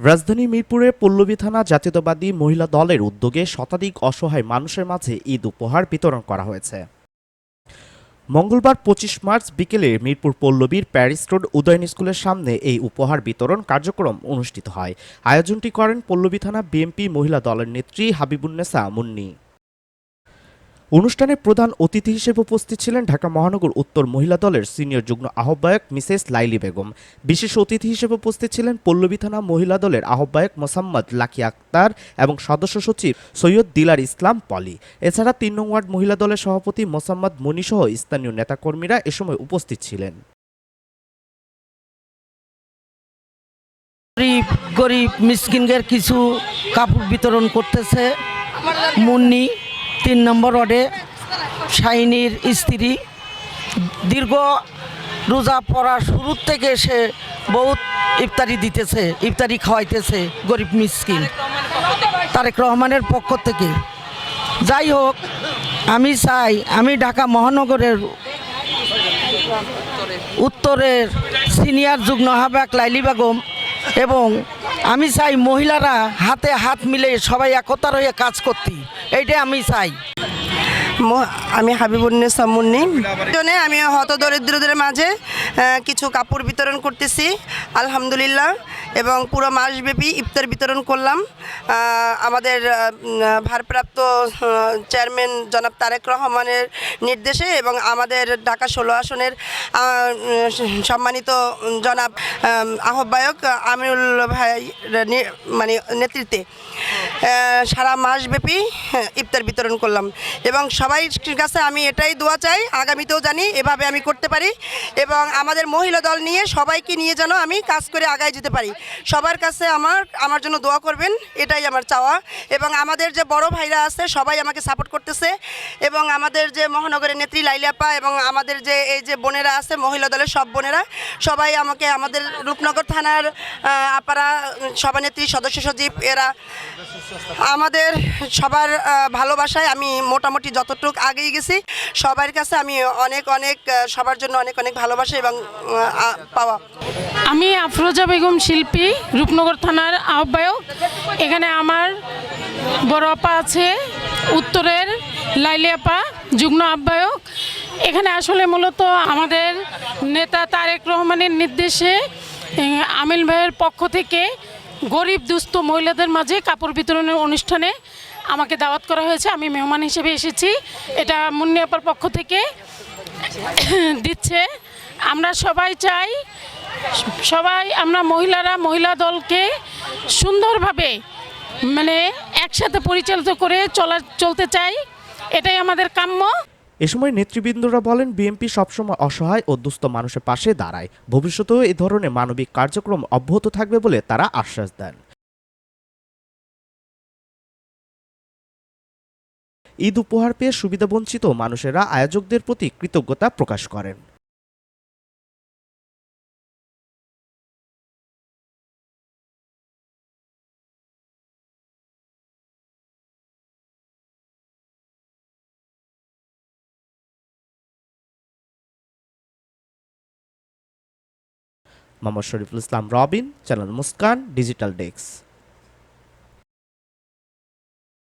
রাজধানী মিরপুরে পল্লবী থানা জাতীয়তাবাদী মহিলা দলের উদ্যোগে শতাধিক অসহায় মানুষের মাঝে ঈদ উপহার বিতরণ করা হয়েছে। মঙ্গলবার পঁচিশ মার্চ বিকেলে মিরপুর পল্লবীর প্যারিস রোড উদয়ন স্কুলের সামনে এই উপহার বিতরণ কার্যক্রম অনুষ্ঠিত হয়। আয়োজনটি করেন পল্লবী থানা বিএনপি মহিলা দলের নেত্রী হাবিবুন্নেসা মুন্নি। অনুষ্ঠানে প্রধান অতিথি হিসেবে উপস্থিত ছিলেন ঢাকা মহানগর উত্তর মহিলা দলের সিনিয়র যুগ্ম আহ্বায়ক মিসেস লাইলি বেগম। বিশেষ অতিথি হিসেবে উপস্থিত ছিলেন পল্লবী থানা মহিলা দলের আহ্বায়ক মোসাম্মদ লাকি আক্তার এবং সদস্য সচিব সৈয়দ দিলার ইসলাম পলি। এছাড়া তিন নং ওয়ার্ড মহিলা দলের সভাপতি মোসাম্মদ মনিসহ স্থানীয় নেতাকর্মীরা এ সময় উপস্থিত ছিলেন। গরিব গরিব, মিসকিনদের কিছু কাপড় বিতরণ করতেছে মুন্নি। তিন নম্বর ওয়ার্ডে শাইনির স্ত্রী। দীর্ঘ রোজা পড়া শুরুর থেকে সে বহুত ইফতারি দিতেছে, ইফতারি খাওয়াইতেছে গরিব মিসকিন তারেক রহমানের পক্ষ থেকে। যাই হোক, আমি চাই, আমি ঢাকা মহানগরের উত্তরের সিনিয়র যুগ্ম আহ্বায়ক লাইলি বেগম এবং আমি চাই মহিলারা হাতে হাত মিলে সবাই একতার হয়ে কাজ করতে। এইটাই আমি চাই। আমি হাবিবুন্নেসা মুন্নি জন্য আমি হত দরিদ্রদের মাঝে কিছু কাপড় বিতরণ করতেছি। আলহামদুলিল্লাহ। এবং পুরো মাসব্যাপী ইফতার বিতরণ করলাম। আমাদের ভারপ্রাপ্ত চেয়ারম্যান জনাব তারেক রহমানের নির্দেশে এবং আমাদের ঢাকা ষোলো আসনের সম্মানিত জনাব আহ্বায়ক আমিরুল ভাই মানে নেতৃত্বে সারা মাসব্যাপী হ্যাঁ, ইফতার বিতরণ করলাম। এবং সবাই কাছে আমি এটাই দোয়া চাই আগামীতেও জানি এভাবে আমি করতে পারি এবং আমাদের মহিলা দল নিয়ে সবাইকে নিয়ে যেন আমি কাজ করে আগায় যেতে পারি। সবার কাছে আমার আমার জন্য দোয়া করবেন, এটাই আমার চাওয়া। এবং আমাদের যে বড় ভাইরা আছে, সবাই আমাকে সাপোর্ট করতেছে। এবং আমাদের যে মহানগরের নেত্রী লাইলাপা এবং আমাদের যে, এই যে বোনেরা আছে, মহিলা দলের সব বোনেরা, সবাই আমাকে আমাদের রূপনগর থানার আপারা, সভানেত্রী, সদস্য সচিব, এরা আমাদের সবার ভালোবাসায় আমি মোটামুটি যতটুক আগেই গেছি, সবার কাছে আমি অনেক অনেক সবার জন্য অনেক অনেক ভালোবাসা এবং পাওয়া। আমি আফরোজা বেগম শিল্পী, রূপনগর থানার আহ্বায়ক। এখানে আমার বড় আপা আছে, উত্তরের লাইলি আপা, যুগ্ম আহ্বায়ক। এখানে আসলে মূলত আমাদের নেতা তারেক রহমানের নির্দেশে আমিল ভাইয়ের পক্ষ থেকে গরিব, দুস্থ মহিলাদের মাঝে কাপড় বিতরণের অনুষ্ঠানে আমাকে দাওয়াত করা হয়েছে। আমি মেহমান হিসেবে এসেছি। এটা মুন্নি আপার পক্ষ থেকে দিচ্ছে। আমরা সবাই চাই সবাই, আমরা মহিলারা, মহিলা দলকে সুন্দরভাবে মানে একসাথে পরিচালিত করে চলা, চলতে চাই। এটাই আমাদের কাম্য। এ সময় নেতৃবৃন্দরা বলেন, বিএনপি সবসময় অসহায় ও দুস্থ মানুষের পাশে দাঁড়ায়। ভবিষ্যতেও এ ধরনের মানবিক কার্যক্রম অব্যাহত থাকবে বলে তারা আশ্বাস দেন। ঈদ উপহার পেয়ে সুবিধাবঞ্চিত মানুষেরা আয়োজকদের প্রতি কৃতজ্ঞতা প্রকাশ করেন। Mohammad Shariful Islam Robin channel Muskan digital desk